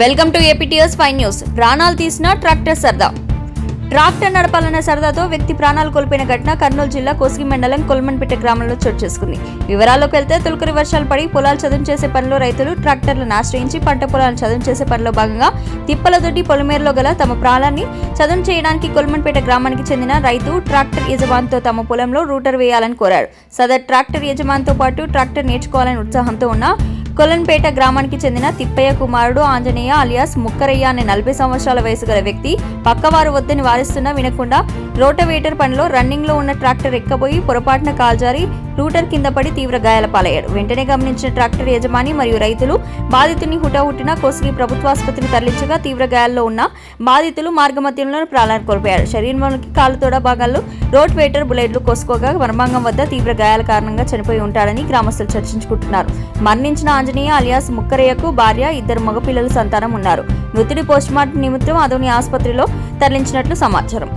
Welcome to APTS five news. ప్రాణాలు తీసిన tractor సరదా. ట్రాక్టర్ నడపాలన్న సరదాతో వ్యక్తి ప్రాణాలు కోల్పోయిన ఘటన కర్నూలు జిల్లా కోసిగి మండలం కొల్మన్పేట గ్రామంలో చోటు చేసుకుంది. వివరాల్లోకి వెళ్తే తొలకరి వర్షాలు పడి పొలాలు చదును చేసే పనిలో రైతులు ట్రాక్టర్లను ఆశ్రయించి పంట పొలాలను చదును చేసే పనిలో భాగంగా తిప్పలదొడ్డి పొలిమేరలో గల తమ ప్రాణాన్ని చదును చేయడానికి కొల్మన్పేట గ్రామానికి చెందిన రైతు ట్రాక్టర్ యజమానితో తమ పొలంలో రూటర్ వేయాలని కోరారు. సదర్ ట్రాక్టర్ యజమానితో పాటు ట్రాక్టర్ నేర్చుకోవాలని ఉత్సాహంతో ఉన్న కొలన్పేట గ్రామానికి చెందిన తిప్పయ్య కుమారుడు ఆంజనేయ అలియాస్ ముక్కరయ్య అనే నలభై సంవత్సరాల వయసు గల వ్యక్తి పక్కవారు వద్దని వారిస్తున్నా వినకుండా రోటవేటర్ పనిలో రన్నింగ్లో ఉన్న ట్రాక్టర్ ఎక్కబోయి పొరపాటున కాల్జారి రూటర్ కింద పడి తీవ్ర గాయాల పాలయ్యాడు వెంటనే గమనించిన ట్రాక్టర్ యజమాని మరియు రైతులు బాధితుని హుటాహుటిన కోసిగి ప్రభుత్వాసుపత్రికి తరలించగా తీవ్ర గాయాల్లో ఉన్న బాధితులు మార్గమధ్యంలో ప్రాణాలు కోల్పోయారు. శరీరంలోకి కాలుతోడ భాగాల్లో రోడ్ వేటర్ బుల్లెట్లు కోసుకోగా మర్మాంగం వద్ద తీవ్ర గాయాల కారణంగా చనిపోయి ఉంటాడని గ్రామస్తులు చర్చించుకుంటున్నారు. మరణించిన ఆంజనేయ అలియాస్ ముక్కరయ్యకు భార్య ఇద్దరు మగపిల్లల సంతానం ఉన్నారు. మృతుడి పోస్టుమార్టం నిమిత్తం అదోని ఆసుపత్రిలో తరలించినట్లు సమాచారం.